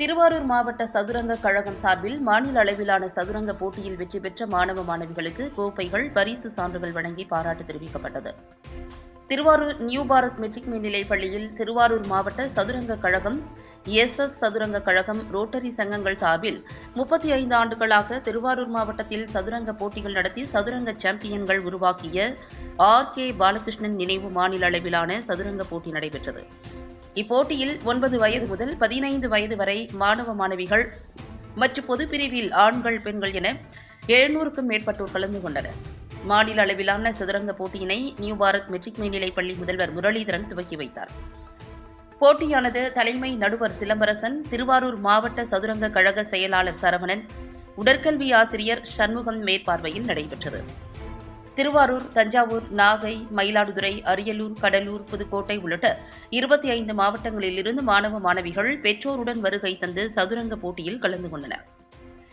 திருவாரூர் மாவட்ட சதுரங்க கழகம் சார்பில் மாநில அளவிலான சதுரங்க போட்டியில் வெற்றி பெற்ற மாணவ மாணவிகளுக்கு கோப்பைகள் பரிசு சான்றுகள் வழங்கி பாராட்டு தெரிவிக்கப்பட்டது. திருவாரூர் நியூ பாரத் மெட்ரிக் மேல்நிலைப் பள்ளியில் திருவாரூர் மாவட்ட சதுரங்க கழகம் எஸ் எஸ் சதுரங்க கழகம் ரோட்டரி சங்கங்கள் சார்பில் முப்பத்தி ஐந்து ஆண்டுகளாக திருவாரூர் மாவட்டத்தில் சதுரங்க போட்டிகள் நடத்தி சதுரங்க சாம்பியன்கள் உருவாக்கிய ஆர் கே பாலகிருஷ்ணன் நினைவு மாநில அளவிலான சதுரங்க போட்டி நடைபெற்றது. இப்போட்டியில் ஒன்பது வயது முதல் பதினைந்து வயது வரை மாணவ மாணவிகள் மற்றும் பொதுப்பிரிவில் ஆண்கள் பெண்கள் என எழுநூறுக்கும் மேற்பட்டோர் கலந்து கொண்டனர். மாநில அளவிலான சதுரங்க போட்டியினை நியூ பாரத் மெட்ரிக் மேல்நிலைப் பள்ளி முதல்வர் முரளிதரன் துவக்கி வைத்தார். போட்டியானது தலைமை நடுவர் சிலம்பரசன் திருவாரூர் மாவட்ட சதுரங்க கழக செயலாளர் சரவணன் உடற்கல்வி ஆசிரியர் சண்முகம் மேற்பார்வையில் நடைபெற்றது. திருவாரூர் தஞ்சாவூர் நாகை மயிலாடுதுறை அரியலூர் கடலூர் புதுக்கோட்டை உள்ளிட்ட இருபத்தி ஐந்து மாவட்டங்களிலிருந்து மாணவ மாணவிகள் பெற்றோருடன் வருகை தந்து சதுரங்க போட்டியில் கலந்து கொண்டனர்.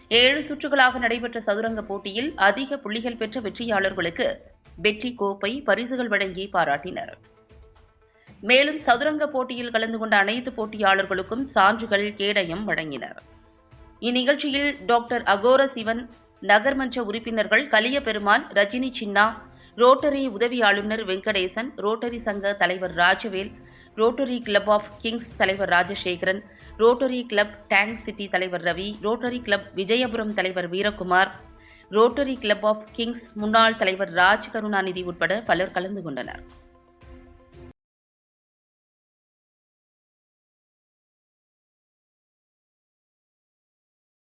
ஏழு சுற்றுகளாக நடைபெற்ற சதுரங்க போட்டியில் அதிக புள்ளிகள் பெற்ற வெற்றியாளர்களுக்கு வெற்றி கோப்பை பரிசுகள் வழங்கி பாராட்டினர். மேலும் சதுரங்க போட்டியில் கலந்து கொண்ட அனைத்து போட்டியாளர்களுக்கும் சான்றுகள் கேடயம் வழங்கினர். இந்நிகழ்ச்சியில் டாக்டர் அகோர சிவன் நகர்மன்ற உறுப்பினர்கள் கலியபெருமாள் ரஜினி சின்னா ரோட்டரி உதவி ஆளுநர் வெங்கடேசன் ரோட்டரி சங்க தலைவர் Rajavel rotary club of kings தலைவர் Rajasekaran rotary club tank city தலைவர் ரவி ரோட்டரி கிளப் விஜயபுரம் தலைவர் Veerakumar rotary club of kings முன்னாள் தலைவர் ராஜ் கருணாநிதி உட்பட பலர் கலந்து கொண்டனர்.